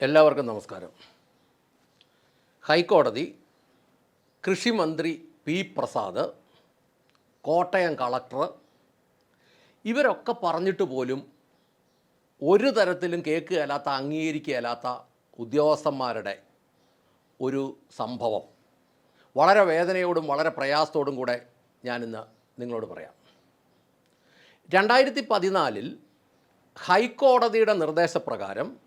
എല്ലാവർക്കും നമസ്കാരം. ഹൈക്കോടതി കൃഷിമന്ത്രി പി പ്രസാദ് കോട്ടയം കളക്ടർ ഇവരൊക്കെ പറഞ്ഞിട്ട് പോലും ഒരു തരത്തിലും കേൾക്കുകയല്ലാത്ത അംഗീകരിക്കുകയല്ലാത്ത ഉദ്യോഗസ്ഥന്മാരുടെ ഒരു സംഭവം. വളരെ വേദനയോടും വളരെ പ്രയാസത്തോടും കൂടെ ഞാനിന്ന് നിങ്ങളോട് പറയാം. രണ്ടായിരത്തി പതിനാലിൽ ഹൈക്കോടതിയുടെ നിർദ്ദേശപ്രകാരം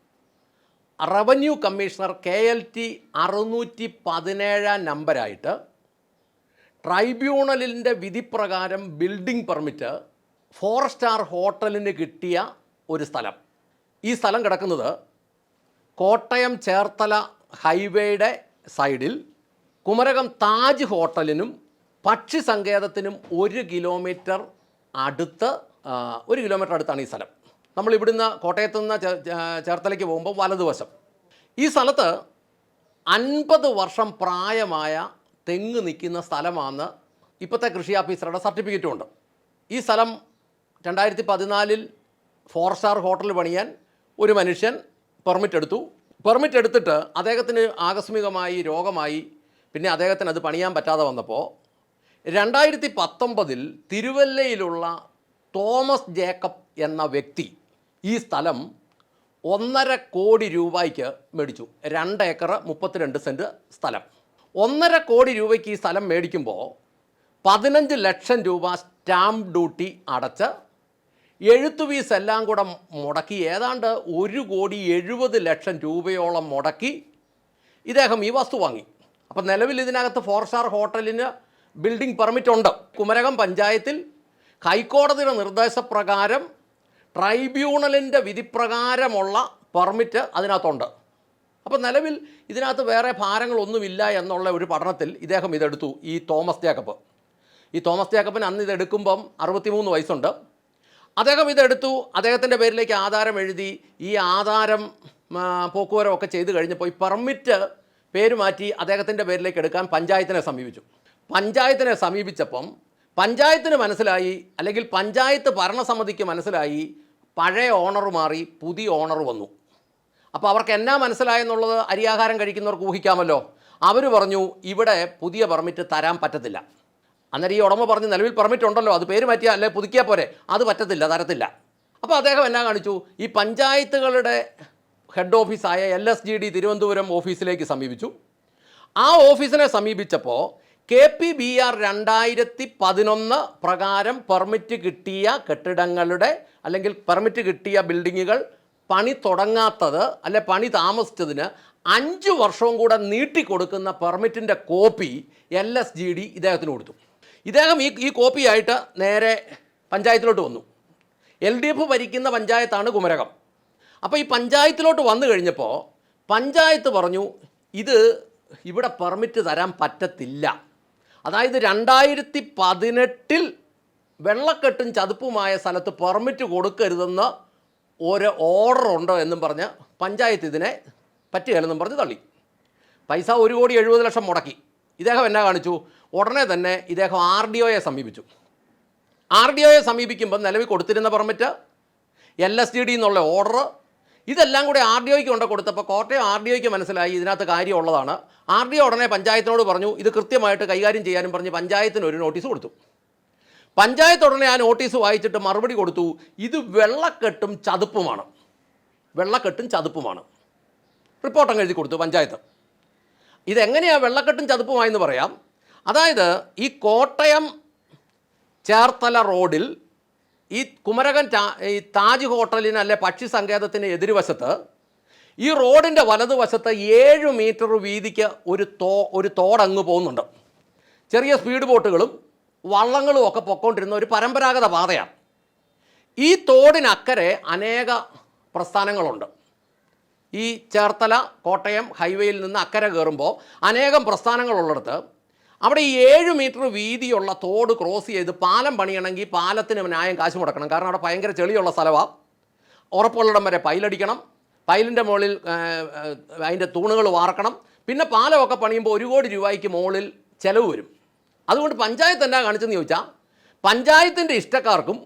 revenue commissioner K L T അറുന്നൂറ്റി പതിനേഴാം നമ്പരായിട്ട് ട്രൈബ്യൂണലിന്റെ വിധിപ്രകാരം ബിൽഡിംഗ് പെർമിറ്റ് ഫോർ സ്റ്റാർ ഹോട്ടലിന് കിട്ടിയ ഒരു സ്ഥലം. ഈ സ്ഥലം കിടക്കുന്നത് കോട്ടയം ചേർത്തല ഹൈവേയുടെ സൈഡിൽ കുമരകം താജ് ഹോട്ടലിനും പക്ഷി സങ്കേതത്തിനും ഒരു കിലോമീറ്റർ അടുത്ത് ഒരു കിലോമീറ്റർ അടുത്താണ് ഈ സ്ഥലം. നമ്മൾ ഇവിടുന്ന് കോട്ടയത്ത് നിന്ന് ചേർത്തലയ്ക്ക് പോകുമ്പോൾ വലതുവശം. ഈ സ്ഥലത്ത് അൻപത് വർഷം പ്രായമായ തെങ്ങ് നിൽക്കുന്ന സ്ഥലമാണ് ഇപ്പോഴത്തെ കൃഷി ഓഫീസറുടെ സർട്ടിഫിക്കറ്റും ഉണ്ട്. ഈ സ്ഥലം രണ്ടായിരത്തി പതിനാലിൽ ഫോർ സ്റ്റാർ ഹോട്ടൽ പണിയാൻ ഒരു മനുഷ്യൻ പെർമിറ്റ് എടുത്തു. പെർമിറ്റ് എടുത്തിട്ട് അദ്ദേഹത്തിന് ആകസ്മികമായി രോഗമായി പിന്നെ അദ്ദേഹത്തിന് അത് പണിയാൻ പറ്റാതെ വന്നപ്പോൾ രണ്ടായിരത്തി പത്തൊമ്പതിൽ തിരുവല്ലയിലുള്ള തോമസ് ജേക്കബ് എന്ന വ്യക്തി ഈ സ്ഥലം ഒന്നര കോടി രൂപയ്ക്ക് മേടിച്ചു. രണ്ട് ഏക്കർ മുപ്പത്തിരണ്ട് സെന്റ് സ്ഥലം. ഒന്നര കോടി രൂപയ്ക്ക് ഈ സ്ഥലം മേടിക്കുമ്പോൾ പതിനഞ്ച് ലക്ഷം രൂപ സ്റ്റാമ്പ് ഡ്യൂട്ടി അടച്ച് എഴുത്തു ഫീസ് എല്ലാം കൂടെ മുടക്കി ഏതാണ്ട് ഒരു കോടി എഴുപത് ലക്ഷം രൂപയോളം മുടക്കി ഇദ്ദേഹം ഈ വസ്തു വാങ്ങി. അപ്പം നിലവിൽ ഇതിനകത്ത് ഫോർ സ്റ്റാർ ഹോട്ടലിന് ബിൽഡിംഗ് പെർമിറ്റ് ഉണ്ട്. കുമരകം പഞ്ചായത്തിൽ ഹൈക്കോടതിയുടെ നിർദ്ദേശപ്രകാരം ട്രൈബ്യൂണലിന്റെ വിധിപ്രകാരമുള്ള പെർമിറ്റ് അതിനകത്തുണ്ട്. അപ്പോൾ നിലവിൽ ഇതിനകത്ത് വേറെ ഭാരങ്ങളൊന്നുമില്ല എന്നുള്ള ഒരു പഠനത്തിൽ ഇദ്ദേഹം ഇതെടുത്തു ഈ തോമസ് ജേക്കബ്. ഈ തോമസ് ജേക്കബിന് അന്ന് ഇതെടുക്കുമ്പം അറുപത്തിമൂന്ന് വയസ്സുണ്ട്. അദ്ദേഹം ഇതെടുത്തു അദ്ദേഹത്തിന്റെ പേരിലേക്ക് ആധാരം എഴുതി ഈ ആധാരം പോക്കുവരം ഒക്കെ ചെയ്ത് കഴിഞ്ഞപ്പോൾ ഈ പെർമിറ്റ് പേര് മാറ്റി അദ്ദേഹത്തിന്റെ പേരിലേക്ക് എടുക്കാൻ പഞ്ചായത്തിനെ സമീപിച്ചു. പഞ്ചായത്തിനെ സമീപിച്ചപ്പം പഞ്ചായത്തിന് മനസ്സിലായി അല്ലെങ്കിൽ പഞ്ചായത്ത് ഭരണസമിതിക്ക് മനസ്സിലായി പഴയ ഓണർ മാറി പുതിയ ഓണർ വന്നു. അപ്പോൾ അവർക്ക് എന്നാ മനസ്സിലായെന്നുള്ളത് അരിയാഹാരം കഴിക്കുന്നവർക്ക് ഊഹിക്കാമല്ലോ. അവർ പറഞ്ഞു ഇവിടെ പുതിയ പെർമിറ്റ് തരാൻ പറ്റത്തില്ല. അന്നേരം ഈ ഉടമ പറഞ്ഞു നിലവിൽ പെർമിറ്റ് ഉണ്ടല്ലോ അത് പേര് മാറ്റിയാൽ അല്ലെ പുതുക്കിയാൽ പോരെ അത് പറ്റത്തില്ല തരത്തില്ല. അപ്പോൾ അദ്ദേഹം എന്നാ കാണിച്ചു? ഈ പഞ്ചായത്തുകളുടെ head ഓഫീസായ L S G D Thiruvananthapuram ഓഫീസിലേക്ക് സമീപിച്ചു. ആ ഓഫീസിനെ സമീപിച്ചപ്പോൾ കെ പി ബി ആർ രണ്ടായിരത്തി പതിനൊന്ന് പ്രകാരം പെർമിറ്റ് കിട്ടിയ കെട്ടിടങ്ങളുടെ അല്ലെങ്കിൽ പെർമിറ്റ് കിട്ടിയ ബിൽഡിങ്ങുകൾ പണി തുടങ്ങാത്തത് അല്ലെ പണി താമസിച്ചതിന് അഞ്ച് വർഷവും കൂടെ നീട്ടിക്കൊടുക്കുന്ന പെർമിറ്റിന്റെ copy L S G D ഇദ്ദേഹത്തിന് കൊടുത്തു. ഇദ്ദേഹം ഈ ഈ കോപ്പിയായിട്ട് നേരെ പഞ്ചായത്തിലോട്ട് വന്നു. എൽ ഡി എഫ് ഭരിക്കുന്ന പഞ്ചായത്താണ് കുമരകം. അപ്പോൾ ഈ പഞ്ചായത്തിലോട്ട് വന്നു കഴിഞ്ഞപ്പോൾ പഞ്ചായത്ത് പറഞ്ഞു ഇത് ഇവിടെ പെർമിറ്റ് തരാൻ പറ്റത്തില്ല. അതായത് രണ്ടായിരത്തി പതിനെട്ടിൽ വെള്ളക്കെട്ടും ചതുപ്പുമായ സ്ഥലത്ത് പെർമിറ്റ് കൊടുക്കരുതെന്ന് ഒരു ഓർഡർ ഉണ്ടോ എന്നും പറഞ്ഞ് പഞ്ചായത്ത് ഇതിനെ പറ്റുകയില്ലെന്നും പറഞ്ഞ് തള്ളി. പൈസ ഒരു കോടി എഴുപത് ലക്ഷം മുടക്കി. ഇദ്ദേഹം എന്നാ കാണിച്ചു? ഉടനെ തന്നെ ഇദ്ദേഹം ആർ ഡി ഒയെ സമീപിച്ചു. ആർ ഡി ഒയെ സമീപിക്കുമ്പോൾ നിലവിൽ കൊടുത്തിരുന്ന permit L S D D എന്നുള്ള ഓർഡർ ഇതെല്ലാം കൂടി ആർ ഡി ഒക്ക് കൊണ്ട് കൊടുത്തപ്പോൾ കോട്ടയം ആർ ഡി ഒക്ക് മനസ്സിലായി ഇതിനകത്ത് കാര്യമുള്ളതാണ്. ആർ ഡി ഉടനെ പഞ്ചായത്തിനോട് പറഞ്ഞു ഇത് കൃത്യമായിട്ട് കൈകാര്യം ചെയ്യാനും പറഞ്ഞ് പഞ്ചായത്തിന് ഒരു നോട്ടീസ് കൊടുത്തു. പഞ്ചായത്ത് ഉടനെ ആ നോട്ടീസ് വായിച്ചിട്ട് മറുപടി കൊടുത്തു ഇത് വെള്ളക്കെട്ടും ചതുപ്പുമാണ്. വെള്ളക്കെട്ടും ചതുപ്പുമാണ്. റിപ്പോർട്ട് അങ്ങ് എഴുതി കൊടുത്തു പഞ്ചായത്ത്. ഇതെങ്ങനെയാണ് വെള്ളക്കെട്ടും ചതുപ്പുമായെന്ന് പറയാം? അതായത് ഈ കോട്ടയം ചേർത്തല റോഡിൽ ഈ കുമരകൻ ഈ താജ് ഹോട്ടലിന് അല്ലെ പക്ഷി സങ്കേതത്തിന് എതിർവശത്ത് ഈ റോഡിന്റെ വലതുവശത്ത് ഏഴ് മീറ്റർ വീതിക്ക് ഒരു തോ ഒരു തോടങ്ങ് പോകുന്നുണ്ട്. ചെറിയ സ്പീഡ് ബോട്ടുകളും വള്ളങ്ങളും ഒക്കെ പൊക്കോണ്ടിരുന്ന ഒരു പരമ്പരാഗത പാതയാണ്. ഈ തോടിനക്കരെ അനേക പ്രസ്ഥാനങ്ങളുണ്ട്. ഈ ചേർത്തല കോട്ടയം ഹൈവേയിൽ നിന്ന് അക്കരെ കയറുമ്പോൾ അനേകം പ്രസ്ഥാനങ്ങളുള്ളിടത്ത് അവിടെ ഈ ഏഴ് മീറ്റർ വീതിയുള്ള തോട് ക്രോസ് ചെയ്ത് പാലം പണിയണമെങ്കിൽ പാലത്തിന് ന്യായം കാശ് മുടക്കണം. കാരണം അവിടെ ഭയങ്കര ചെളിയുള്ള സ്ഥലമാണ് ഉറപ്പുള്ളിടം വരെ പൈലടിക്കണം. പൈലിന്റെ മുകളിൽ അതിന്റെ തൂണുകൾ വാർക്കണം. പിന്നെ പാലമൊക്കെ പണിയുമ്പോൾ ഒരു കോടി രൂപയ്ക്ക് മുകളിൽ ചിലവ് വരും. അതുകൊണ്ട് പഞ്ചായത്ത് എന്നാ കാണിച്ചെന്ന് ചോദിച്ചാൽ പഞ്ചായത്തിന്റെ ഇഷ്ടക്കാർക്കും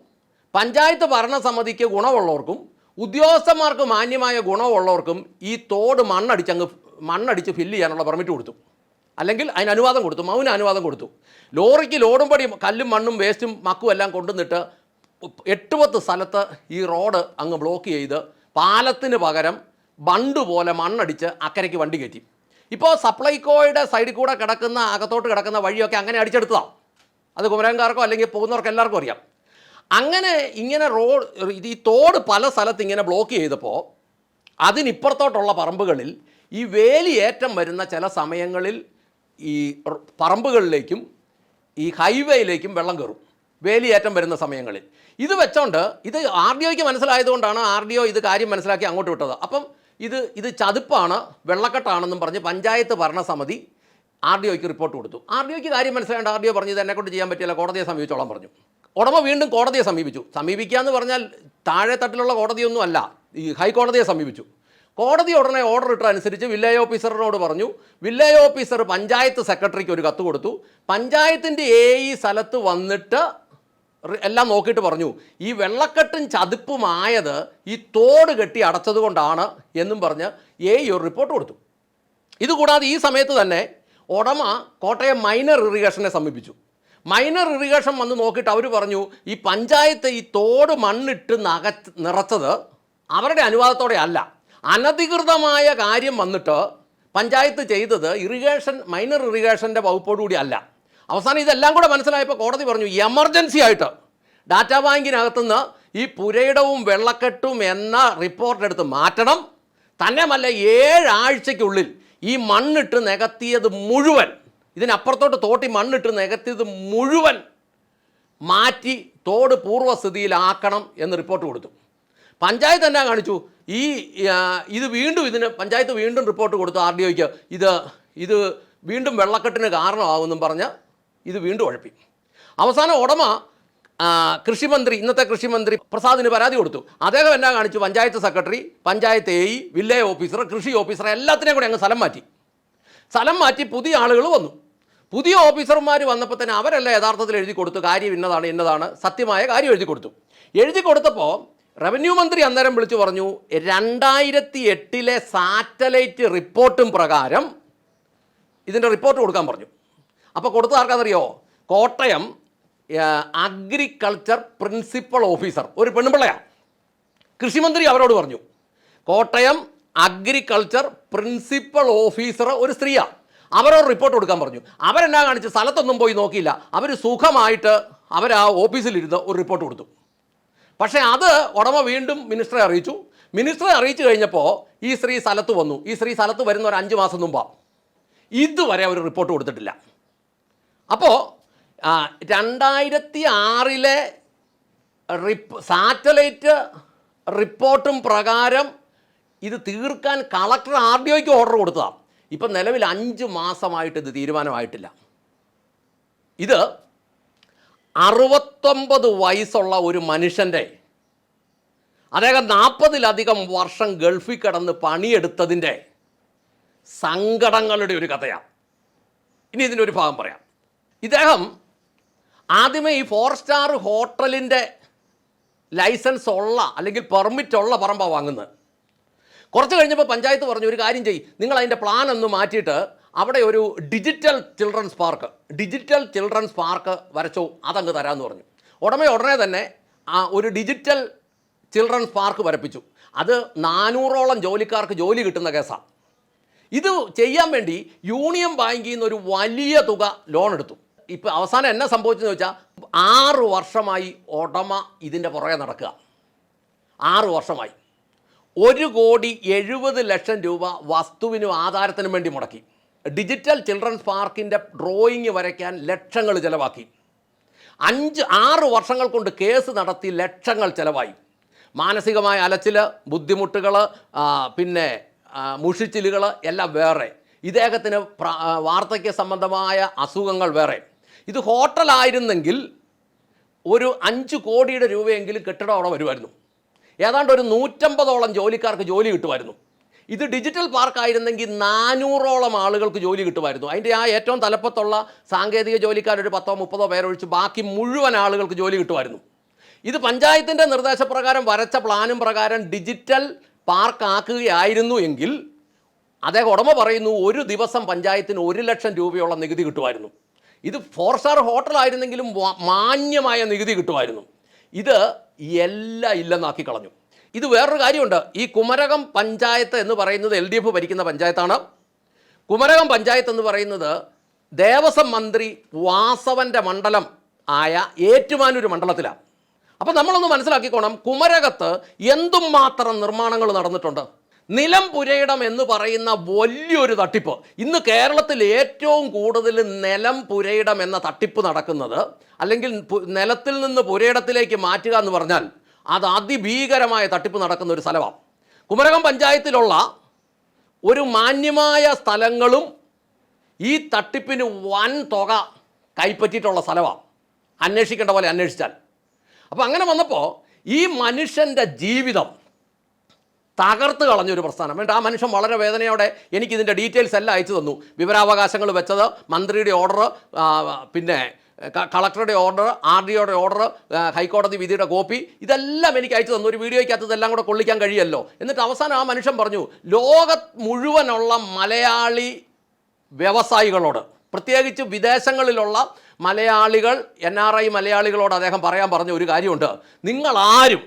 പഞ്ചായത്ത് ഭരണസമിതിക്ക് ഗുണമുള്ളവർക്കും ഉദ്യോഗസ്ഥന്മാർക്ക് മാന്യമായ ഗുണമുള്ളവർക്കും ഈ തോട് മണ്ണടിച്ച് മണ്ണടിച്ചങ്ങ് മണ്ണടിച്ച് ഫില്ല് ചെയ്യാനുള്ള പെർമിറ്റ് കൊടുത്തു. അല്ലെങ്കിൽ അതിന് അനുവാദം കൊടുത്തു മൗന അനുവാദം കൊടുത്തു. ലോറിക്ക് ലോഡും പടിയും കല്ലും മണ്ണും വേസ്റ്റും മക്കും എല്ലാം കൊണ്ടുവന്നിട്ട് എട്ട് പത്ത് സ്ഥലത്ത് ഈ റോഡ് അങ്ങ് ബ്ലോക്ക് ചെയ്ത് പാലത്തിന് പകരം ബണ്ട് പോലെ മണ്ണടിച്ച് അക്കരയ്ക്ക് വണ്ടി കയറ്റി. ഇപ്പോൾ സപ്ലൈകോയുടെ സൈഡിൽ കൂടെ കിടക്കുന്ന അകത്തോട്ട് കിടക്കുന്ന വഴിയൊക്കെ അങ്ങനെ അടിച്ചെടുത്തതാണ് അത് കുമരകാർക്കോ അല്ലെങ്കിൽ പോകുന്നവർക്ക് എല്ലാവർക്കും അറിയാം. അങ്ങനെ ഇങ്ങനെ റോഡ് ഇത് ഈ തോട് പല സ്ഥലത്ത് ഇങ്ങനെ ബ്ലോക്ക് ചെയ്തപ്പോൾ അതിനിപ്പുറത്തോട്ടുള്ള പറമ്പുകളിൽ ഈ വേലിയേറ്റം വരുന്ന ചില സമയങ്ങളിൽ ഈ പറമ്പുകളിലേക്കും ഈ ഹൈവേയിലേക്കും വെള്ളം കയറും. വേലിയേറ്റം വരുന്ന സമയങ്ങളിൽ. ഇത് വെച്ചോണ്ട് ഇത് ആർ ഡി ഒക്ക് മനസ്സിലായതുകൊണ്ടാണ് ആർ ഡി ഒ ഇത് കാര്യം മനസ്സിലാക്കി അങ്ങോട്ട് വിട്ടത്. അപ്പം ഇത് ഇത് ചതുപ്പാണ് വെള്ളക്കെട്ടാണെന്നും പറഞ്ഞ് പഞ്ചായത്ത് ഭരണസമിതി ആർ ഡി ഒക്ക് റിപ്പോർട്ട് കൊടുത്തു. ആർ ഡി ഒക്ക് കാര്യം മനസ്സിലായിട്ട് ആർ ഡി ഒ പറഞ്ഞു ഇത് എന്നെക്കൊണ്ട് ചെയ്യാൻ പറ്റില്ല കോടതിയെ സമീപിച്ചോളാൻ പറഞ്ഞു. ഉടമ വീണ്ടും കോടതിയെ സമീപിച്ചു. സമീപിക്കുക എന്ന് പറഞ്ഞാൽ താഴെ തട്ടിലുള്ള കോടതിയൊന്നും അല്ല ഈ ഹൈക്കോടതിയെ സമീപിച്ചു. കോടതി ഉടനെ ഓർഡർ ഇട്ട അനുസരിച്ച് വില്ലേജ് ഓഫീസറിനോട് പറഞ്ഞു. വില്ലേജ് ഓഫീസർ പഞ്ചായത്ത് സെക്രട്ടറിക്ക് ഒരു കത്ത് കൊടുത്തു. പഞ്ചായത്തിന്റെ എ ഈ സ്ഥലത്ത് വന്നിട്ട് എല്ലാം നോക്കിയിട്ട് പറഞ്ഞു. ഈ വെള്ളക്കെട്ടും ചതുപ്പുമായത് ഈ തോട് കെട്ടി അടച്ചത് കൊണ്ടാണ് എന്നും പറഞ്ഞ് എ ഒരു റിപ്പോർട്ട് കൊടുത്തു. ഇതുകൂടാതെ ഈ സമയത്ത് തന്നെ ഉടമ കോട്ടയം മൈനർ ഇറിഗേഷനെ സമീപിച്ചു. മൈനർ ഇറിഗേഷൻ വന്ന് നോക്കിയിട്ട് അവർ പറഞ്ഞു ഈ പഞ്ചായത്ത് ഈ തോട് മണ്ണിട്ട് നക നിറച്ചത് അവരുടെ അനുവാദത്തോടെ അല്ല. അനധികൃതമായ കാര്യം വന്നിട്ട് പഞ്ചായത്ത് ചെയ്തത് ഇറിഗേഷൻ മൈനർ ഇറിഗേഷന്റെ വകുപ്പോടുകൂടി അല്ല. അവസാനം ഇതെല്ലാം കൂടെ മനസ്സിലായപ്പോൾ കോടതി പറഞ്ഞു എമർജൻസി ആയിട്ട് ഡാറ്റാ ബാങ്കിനകത്തുനിന്ന് ഈ പുരയിടവും വെള്ളക്കെട്ടും എന്ന റിപ്പോർട്ട് എടുത്ത് മാറ്റണം. തന്നെയുമല്ല ഏഴാഴ്ചയ്ക്കുള്ളിൽ ഈ മണ്ണിട്ട് നികത്തിയത് മുഴുവൻ ഇതിനപ്പുറത്തോട്ട് തോട്ടി മണ്ണിട്ട് നികത്തിയത് മുഴുവൻ മാറ്റി തോട് പൂർവസ്ഥിതിയിലാക്കണം എന്ന് റിപ്പോർട്ട് കൊടുത്തു. പഞ്ചായത്ത് എന്നാ കാണിച്ചു? ഈ ഇത് വീണ്ടും ഇതിന് പഞ്ചായത്ത് വീണ്ടും റിപ്പോർട്ട് കൊടുത്തു ആർ ഡി ഒക്ക് ഇത് ഇത് വീണ്ടും വെള്ളക്കെട്ടിന് കാരണമാകുമെന്നും പറഞ്ഞ് ഇത് വീണ്ടും ഉഴപ്പി. അവസാനം ഉടമ കൃഷിമന്ത്രി ഇന്നത്തെ കൃഷിമന്ത്രി പ്രസാദിന് പരാതി കൊടുത്തു. അദ്ദേഹം എന്നാ കാണിച്ചു? Panchayat secretary panchayat A E village officer കൃഷി ഓഫീസർ എല്ലാത്തിനെയും കൂടെ അങ്ങ് സ്ഥലം മാറ്റി. സ്ഥലം മാറ്റി പുതിയ ആളുകൾ വന്നു. പുതിയ ഓഫീസർമാർ വന്നപ്പോൾ തന്നെ അവരല്ല യഥാർത്ഥത്തിൽ എഴുതി കൊടുത്തു. കാര്യം ഇന്നതാണ് ഇന്നതാണ് സത്യമായ കാര്യം എഴുതി കൊടുത്തു. എഴുതി കൊടുത്തപ്പോൾ റവന്യൂ മന്ത്രി അന്നേരം വിളിച്ചു പറഞ്ഞു രണ്ടായിരത്തി എട്ടിലെ സാറ്റലൈറ്റ് റിപ്പോർട്ടും പ്രകാരം ഇതിന്റെ റിപ്പോർട്ട് കൊടുക്കാൻ പറഞ്ഞു. അപ്പോൾ കൊടുത്ത ആർക്കാണെന്നറിയോ കോട്ടയം അഗ്രികൾച്ചർ പ്രിൻസിപ്പൽ ഓഫീസർ ഒരു പെണ്ണുപിള്ളയാണ് കൃഷിമന്ത്രി അവരോട് പറഞ്ഞു കോട്ടയം അഗ്രികൾച്ചർ പ്രിൻസിപ്പൽ ഓഫീസർ ഒരു സ്ത്രീയാണ് അവരോട് റിപ്പോർട്ട് കൊടുക്കാൻ പറഞ്ഞു. അവരെന്നാ കാണിച്ച് സ്ഥലത്തൊന്നും പോയി നോക്കിയില്ല. അവർ സുഖമായിട്ട് അവർ ആ ഓഫീസിലിരുന്ന് ഒരു റിപ്പോർട്ട് കൊടുത്തു. പക്ഷേ അത് ഉടമ വീണ്ടും മിനിസ്റ്ററെ അറിയിച്ചു. മിനിസ്റ്ററെ അറിയിച്ചു കഴിഞ്ഞപ്പോൾ ഈ സ്ത്രീ സ്ഥലത്ത് വന്നു. ഈ സ്ത്രീ സ്ഥലത്ത് വരുന്ന ഒരു അഞ്ച് മാസം മുമ്പാണ് ഇതുവരെ അവർ റിപ്പോർട്ട് കൊടുത്തിട്ടില്ല. അപ്പോൾ രണ്ടായിരത്തി ആറിലെ റിപ്പ് സാറ്റലൈറ്റ് റിപ്പോർട്ടും പ്രകാരം ഇത് തീർക്കാൻ കളക്ടർ ആർ ഡി ഒക്ക് ഓർഡർ കൊടുത്തതാണ് ഇപ്പം നിലവിൽ അഞ്ച് മാസമായിട്ട് ഇത് തീരുമാനമായിട്ടില്ല. ഇത് അറുപത്തൊമ്പത് വയസ്സുള്ള ഒരു മനുഷ്യന്റെ അദ്ദേഹം നാൽപ്പതിലധികം വർഷം ഗൾഫിൽ കിടന്ന് പണിയെടുത്തതിന്റെ സങ്കടങ്ങളുടെ ഒരു കഥയാണ്. ഇനി ഇതിന്റെ ഒരു ഭാഗം പറയാം. ഇദ്ദേഹം ആദ്യമേ ഈ ഫോർ സ്റ്റാർ ഹോട്ടലിന്റെ ലൈസൻസ് ഉള്ള അല്ലെങ്കിൽ പെർമിറ്റ് ഉള്ള പറമ്പാണ് വാങ്ങുന്നത്. കുറച്ച് കഴിഞ്ഞപ്പോൾ പഞ്ചായത്ത് പറഞ്ഞു ഒരു കാര്യം ചെയ്യും നിങ്ങൾ അതിന്റെ പ്ലാൻ ഒന്ന് മാറ്റിയിട്ട് അവിടെ ഒരു digital children's park digital children's park വരച്ചോ അതങ്ങ് തരാമെന്ന് പറഞ്ഞു. ഉടമ ഉടനെ തന്നെ ആ ഒരു ഡിജിറ്റൽ ചിൽഡ്രൻസ് പാർക്ക് വരപ്പിച്ചു. അത് നാനൂറോളം ജോലിക്കാർക്ക് ജോലി കിട്ടുന്ന കേസാണ് ഇത് ചെയ്യാൻ വേണ്ടി യൂണിയൻ ബാങ്കിൽ നിന്ന് ഒരു വലിയ തുക ലോൺ എടുത്തു. ഇപ്പോൾ അവസാനം എന്നെ സംഭവിച്ചെന്ന് വെച്ചാൽ ആറ് വർഷമായി ഉടമ ഇതിന്റെ പുറകെ നടക്കുക. ആറ് വർഷമായി. ഒരു കോടി എഴുപത് ലക്ഷം രൂപ വസ്തുവിനും ആധാരത്തിനും വേണ്ടി മുടക്കി. ഡിജിറ്റൽ ചിൽഡ്രൻസ് പാർക്കിന്റെ ഡ്രോയിങ് വരയ്ക്കാൻ ലക്ഷങ്ങൾ ചിലവാക്കി. അഞ്ച് ആറ് വർഷങ്ങൾ കൊണ്ട് കേസ് നടത്തി ലക്ഷങ്ങൾ ചിലവായി. മാനസികമായ അലച്ചിൽ ബുദ്ധിമുട്ടുകൾ പിന്നെ മുഷിച്ചിലുകൾ എല്ലാം വേറെ. ഇദ്ദേഹത്തിന് വാർദ്ധക്യ സംബന്ധമായ അസുഖങ്ങൾ വേറെ. ഇത് ഹോട്ടലായിരുന്നെങ്കിൽ ഒരു അഞ്ച് കോടിയുടെ രൂപയെങ്കിലും കെട്ടിടം അവിടെ വരുമായിരുന്നു. ഏതാണ്ട് ഒരു നൂറ്റമ്പതോളം ജോലിക്കാർക്ക് ജോലി കിട്ടുമായിരുന്നു. ഇത് ഡിജിറ്റൽ പാർക്കായിരുന്നെങ്കിൽ നാനൂറോളം ആളുകൾക്ക് ജോലി കിട്ടുമായിരുന്നു. അതിന്റെ ആ ഏറ്റവും തലപ്പത്തുള്ള സാങ്കേതിക ജോലിക്കാർ ഒരു പത്തോ മുപ്പതോ പേരൊഴിച്ച് ബാക്കി മുഴുവൻ ആളുകൾക്ക് ജോലി കിട്ടുമായിരുന്നു. ഇത് പഞ്ചായത്തിന്റെ നിർദ്ദേശപ്രകാരം വരച്ച പ്ലാനും പ്രകാരം ഡിജിറ്റൽ പാർക്കാക്കുകയായിരുന്നു എങ്കിൽ അദ്ദേഹം ഉടമ പറയുന്നു ഒരു ദിവസം പഞ്ചായത്തിന് ഒരു ലക്ഷം രൂപയോളം നികുതി കിട്ടുമായിരുന്നു. ഇത് ഫോർ സ്റ്റാർ ഹോട്ടലായിരുന്നെങ്കിലും മാന്യമായ നികുതി കിട്ടുമായിരുന്നു. ഇത് എല്ലാം ഇല്ലെന്നാക്കി കളഞ്ഞു. ഇത് വേറൊരു കാര്യമുണ്ട്. ഈ കുമരകം പഞ്ചായത്ത് എന്ന് പറയുന്നത് എൽ ഡി എഫ് ഭരിക്കുന്ന പഞ്ചായത്താണ്. കുമരകം പഞ്ചായത്ത് എന്ന് പറയുന്നത് ദേവസ്വം മന്ത്രി വാസവന്റെ മണ്ഡലം ആയ ഏറ്റുമാനൂർ മണ്ഡലത്തിലാണ്. അപ്പോൾ നമ്മളൊന്ന് മനസ്സിലാക്കിക്കോണം കുമരകത്ത് എന്തും മാത്രം നിർമ്മാണങ്ങൾ നടന്നിട്ടുണ്ട്. നിലം പുരയിടം എന്ന് പറയുന്ന വലിയൊരു തട്ടിപ്പ്. ഇന്ന് കേരളത്തിൽ ഏറ്റവും കൂടുതൽ നിലം പുരയിടം എന്ന തട്ടിപ്പ് നടക്കുന്നത് അല്ലെങ്കിൽ നിലത്തിൽ നിന്ന് പുരയിടത്തിലേക്ക് മാറ്റുക എന്ന് പറഞ്ഞാൽ അത് അതിഭീകരമായ തട്ടിപ്പ് നടക്കുന്ന ഒരു സ്ഥലമാണ് കുമരകം പഞ്ചായത്തിലുള്ള ഒരു മാന്യമായ സ്ഥലങ്ങളും ഈ തട്ടിപ്പിന് വൻ തുക കൈപ്പറ്റിയിട്ടുള്ള സ്ഥലമാണ് അന്വേഷിക്കേണ്ട പോലെ അന്വേഷിച്ചാൽ. അപ്പോൾ അങ്ങനെ വന്നപ്പോൾ ഈ മനുഷ്യന്റെ ജീവിതം തകർത്ത് കളഞ്ഞൊരു പ്രസ്ഥാനം. എന്നിട്ട് ആ മനുഷ്യൻ വളരെ വേദനയോടെ എനിക്കിതിന്റെ ഡീറ്റെയിൽസ് എല്ലാം അയച്ചു തന്നു. വിവരാവകാശങ്ങൾ വെച്ചത് മന്ത്രിയുടെ ഓർഡർ പിന്നെ കളക്ടറുടെ ഓർഡർ ആർ ഡിയുടെ ഓർഡർ ഹൈക്കോടതി വിധിയുടെ കോപ്പി ഇതെല്ലാം എനിക്ക് അയച്ചു തന്നു. ഒരു വീഡിയോയ്ക്കകത്ത് ഇതെല്ലാം കൂടെ കൊള്ളിക്കാൻ കഴിയല്ലോ. എന്നിട്ട് അവസാനം ആ മനുഷ്യൻ പറഞ്ഞു ലോക മുഴുവനുള്ള മലയാളി വ്യവസായികളോട് പ്രത്യേകിച്ച് വിദേശങ്ങളിലുള്ള മലയാളികൾ എൻ ആർ ഐ മലയാളികളോട് അദ്ദേഹം പറയാൻ പറഞ്ഞ ഒരു കാര്യമുണ്ട്. നിങ്ങൾ ആരും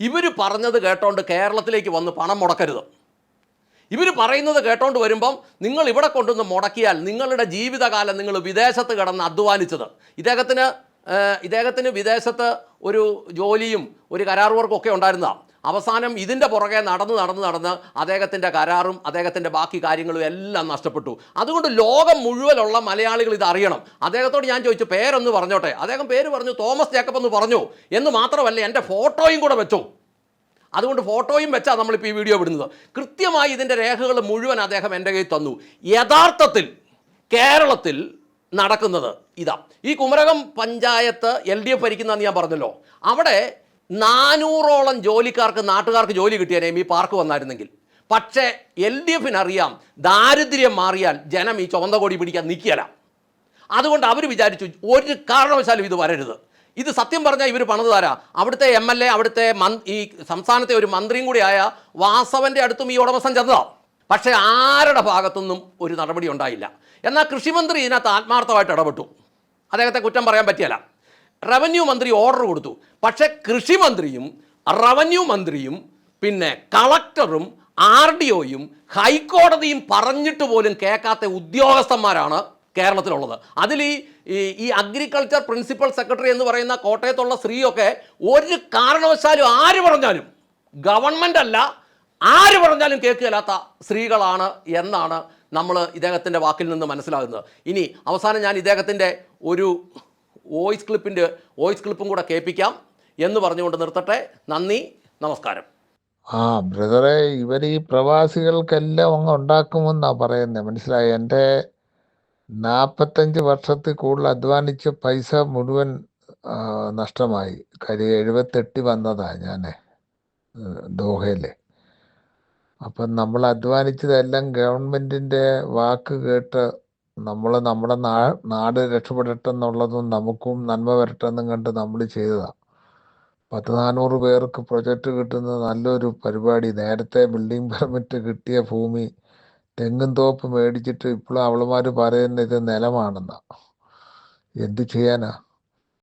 ഇവർ പറഞ്ഞത് കേട്ടോണ്ട് കേരളത്തിലേക്ക് വന്ന് പണം മുടക്കരുത്. ഇവർ പറയുന്നത് കേട്ടോണ്ട് വരുമ്പം നിങ്ങൾ ഇവിടെ കൊണ്ടുവന്ന് മുടക്കിയാൽ നിങ്ങളുടെ ജീവിതകാലം നിങ്ങൾ വിദേശത്ത് കിടന്ന് അധ്വാനിച്ചത്. ഇദ്ദേഹത്തിന് ഇദ്ദേഹത്തിന് വിദേശത്ത് ഒരു ജോലിയും ഒരു കരാർ വർക്കും ഉണ്ടായിരുന്നതാണ് അവസാനം ഇതിന്റെ പുറകെ നടന്ന് നടന്ന് നടന്ന് അദ്ദേഹത്തിന്റെ കരാറും അദ്ദേഹത്തിന്റെ ബാക്കി കാര്യങ്ങളും എല്ലാം നഷ്ടപ്പെട്ടു. അതുകൊണ്ട് ലോകം മുഴുവനുള്ള മലയാളികൾ ഇത് അറിയണം. അദ്ദേഹത്തോട് ഞാൻ ചോദിച്ചു പേരൊന്ന് പറഞ്ഞോട്ടെ? അദ്ദേഹം പേര് പറഞ്ഞു തോമസ് ജേക്കബ് എന്ന് പറഞ്ഞു. എന്ന് മാത്രമല്ല എന്റെ ഫോട്ടോയും കൂടെ വെച്ചു. അതുകൊണ്ട് ഫോട്ടോയും വെച്ചാണ് നമ്മളിപ്പോൾ ഈ വീഡിയോ വിടുന്നത് കൃത്യമായി ഇതിന്റെ രേഖകൾ മുഴുവൻ അദ്ദേഹം എന്റെ കയ്യിൽ തന്നു. യഥാർത്ഥത്തിൽ കേരളത്തിൽ നടക്കുന്നത് ഇതാ. ഈ Kumarakom panchayat L D F ഭരിക്കുന്നതെന്ന് ഞാൻ പറഞ്ഞല്ലോ. അവിടെ നാനൂറോളം ജോലിക്കാർക്ക് നാട്ടുകാർക്ക് ജോലി കിട്ടിയാനേയും ഈ പാർക്ക് വന്നായിരുന്നെങ്കിൽ. പക്ഷേ എൽ ഡി എഫിന് അറിയാം ദാരിദ്ര്യം മാറിയാൽ ജനം ഈ ചുവന്ന കോടി പിടിക്കാൻ നിൽക്കിയല അതുകൊണ്ട് അവർ വിചാരിച്ചു ഒരു കാരണവശാലും ഇത് വരരുത്. ഇത് സത്യം പറഞ്ഞാൽ ഇവർ പണിത് തരാ. അവിടുത്തെ എം എൽ എ അവിടുത്തെ ഈ സംസ്ഥാനത്തെ ഒരു മന്ത്രിയും കൂടിയായ വാസവന്റെ അടുത്തും ഈ ഉടമസ്ഥൻ ചെന്നതാണ് പക്ഷേ ആരുടെ ഭാഗത്തുനിന്നും ഒരു നടപടി ഉണ്ടായില്ല. എന്നാൽ കൃഷിമന്ത്രി ഇതിനകത്ത് ആത്മാർത്ഥമായിട്ട് ഇടപെട്ടു. അദ്ദേഹത്തെ കുറ്റം പറയാൻ പറ്റിയല്ല. റവന്യൂ മന്ത്രി ഓർഡർ കൊടുത്തു. പക്ഷേ കൃഷിമന്ത്രിയും റവന്യൂ മന്ത്രിയും പിന്നെ കളക്ടറും ആർ ഡി ഒയും ഹൈക്കോടതിയും പറഞ്ഞിട്ട് പോലും കേൾക്കാത്ത ഉദ്യോഗസ്ഥന്മാരാണ് കേരളത്തിലുള്ളത്. അതിൽ ഈ ഈ- അഗ്രികൾച്ചർ പ്രിൻസിപ്പൽ സെക്രട്ടറി എന്ന് പറയുന്ന കോട്ടയത്തുള്ള സ്ത്രീയൊക്കെ ഒരു കാരണവശാലും ആര് പറഞ്ഞാലും ഗവൺമെന്റ് അല്ല ആര് പറഞ്ഞാലും കേൾക്കുകയില്ലാത്ത സ്ത്രീകളാണ് എന്നാണ് നമ്മൾ ഇദ്ദേഹത്തിന്റെ വാക്കിൽ നിന്ന് മനസ്സിലാകുന്നത്. ഇനി അവസാനം ഞാൻ ഇദ്ദേഹത്തിന്റെ ഒരു വോയിസ് ക്ലിപ്പിന്റെ വോയിസ് ക്ലിപ്പും കൂടെ കേൾപ്പിക്കാം എന്ന് പറഞ്ഞുകൊണ്ട് നിർത്തട്ടെ. നന്ദി നമസ്കാരം. ആ ബ്രദറെ ഇവർ ഈ പ്രവാസികൾക്കെല്ലാം അങ്ങ് ഉണ്ടാക്കുമെന്നാണ് പറയുന്നത് മനസ്സിലായി? എന്റെ നാൽപ്പത്തഞ്ച് വർഷത്തിൽ കൂടുതൽ അധ്വാനിച്ച പൈസ മുഴുവൻ നഷ്ടമായി. കാര്യം എഴുപത്തെട്ടി വന്നതാ ഞാൻ ദോഹയിൽ. അപ്പം നമ്മൾ അധ്വാനിച്ചതെല്ലാം ഗവൺമെന്റിന്റെ വാക്ക് കേട്ട് നമ്മൾ നമ്മുടെ നാ നാട് രക്ഷപ്പെടട്ടെ എന്നുള്ളതും നമുക്കും നന്മ വരട്ടെ എന്നും കണ്ട് നമ്മൾ ചെയ്തതാണ് പത്ത് നാനൂറ് പേർക്ക് പ്രൊജക്റ്റ് കിട്ടുന്ന നല്ലൊരു പരിപാടി. നേരത്തെ ബിൽഡിംഗ് പെർമിറ്റ് കിട്ടിയ ഭൂമി തെങ്ങും തോപ്പ് മേടിച്ചിട്ട് ഇപ്പോഴും അവളുമാർ പറയുന്നത് ഇത് നിലമാണെന്നാ. എന്ത് ചെയ്യാനാ?